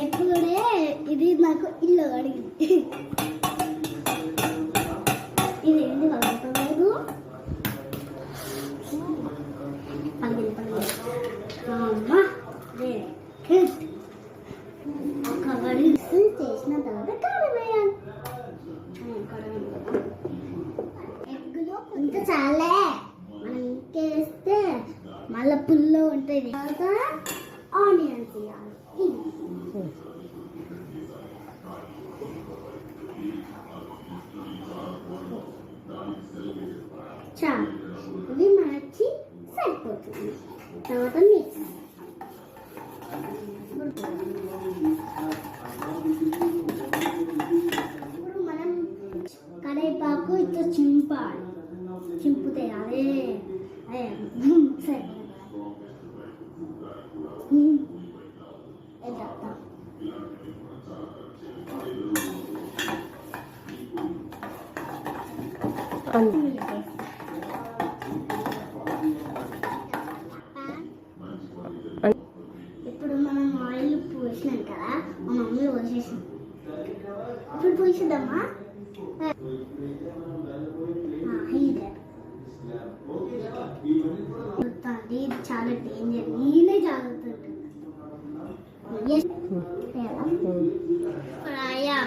ఎప్పుడే ఇది నాకు ఇల్లు అడిగింది. ఇది ఏంటి పలుకుతలేదు పలిగింది పలిగింది ఒక వడి చేసిన తర్వాత కారం వేయాలి ఎగ్గులో కొంత చాలే. మనం ఇంకేస్తే మళ్ళీ పుల్లో ఉంటుంది. తర్వాత ఆనియన్స్ వేయాలి చాలు ఇది మార్చి సరిపోతుంది తర్వాత మిక్స్ ఇప్పుడు మనం కరేపాకు ఇట్లా చింపాలి చింపుతాయి అదే అదే సరే ఉమ్, ఇట్లా. ఇప్పుడు మనం ఆయిల్ పోసినాం కదా మా మమ్మీ పోసేసాం ఇప్పుడు పోసిద్దామా? ఇది. చాలా డేంజర్ నేనే జాగ్రత్త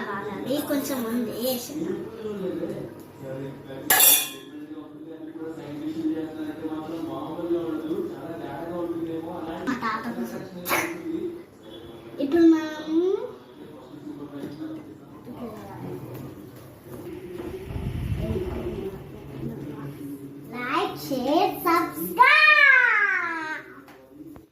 కావాలి కొంచెం ఉంది వేసాను ఇప్పుడు